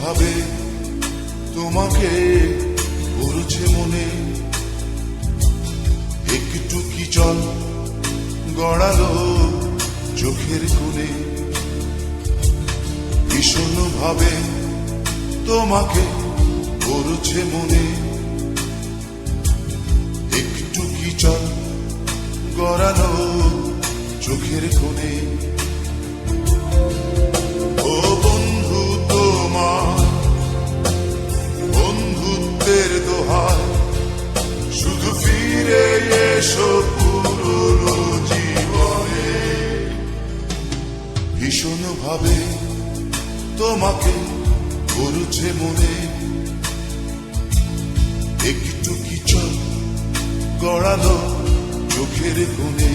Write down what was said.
ভাবে তোমাকে পড়ছে মনে। একটু কি চল গড়ালো চোখের কোণে? ভীষণ ভাবে তোমাকে পড়ছে মনে। একটু কি চল গড়ালো চোখের কোণে? জীবনে ভীষণ ভাবে তোমাকে করছে মনে। একটু কিছু চল গড়ালো চোখের কোণে?